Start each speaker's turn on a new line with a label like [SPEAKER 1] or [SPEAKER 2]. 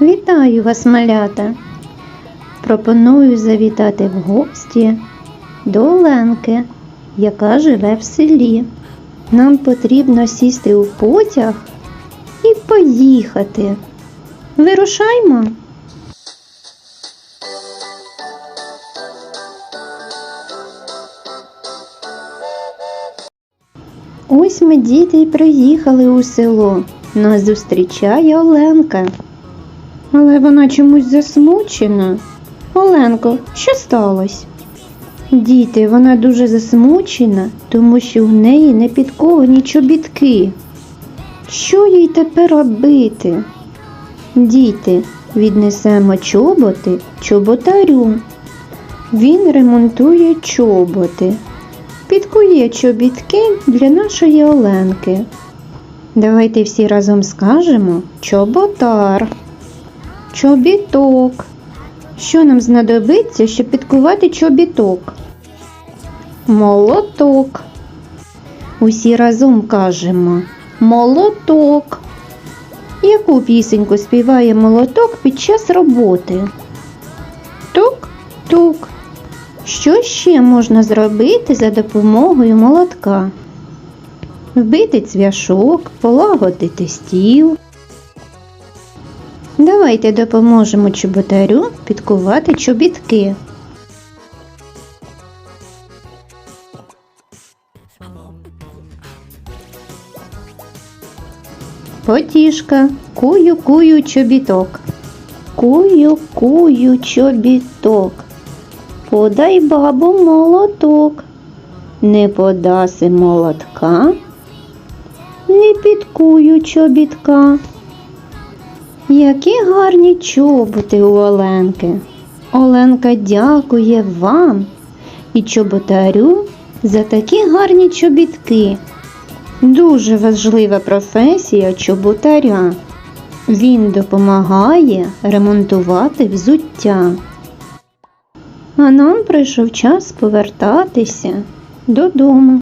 [SPEAKER 1] Вітаю вас, малята! Пропоную завітати в гості до Оленки, яка живе в селі. Нам потрібно сісти у потяг і поїхати. Вирушаймо. Ось ми діти й приїхали у село. Нас зустрічає Оленка. Але вона чомусь засмучена. Оленко, що сталося? Діти, вона дуже засмучена, тому що в неї не підковані чобітки. Що їй тепер робити? Діти, віднесемо чоботи чоботарю. Він ремонтує чоботи, підкує чобітки для нашої Оленки. Давайте всі разом скажемо чоботар. Чобіток. Що нам знадобиться, щоб підкувати чобіток? Молоток. Усі разом кажемо молоток. Яку пісеньку співає молоток під час роботи? Тук-тук. Що ще можна зробити за допомогою молотка? Вбити цвяшок, полагодити стіл. Давайте допоможемо чоботарю підкувати чобітки. Потішка, кую кую чобіток. Кую кую чобіток. Подай бабу молоток. Не подаси молотка, не підкую чобітка. Які гарні чоботи у Оленки. Оленка дякує вам і чоботарю за такі гарні чобітки. Дуже важлива професія чоботаря. Він допомагає ремонтувати взуття. А нам прийшов час повертатися додому.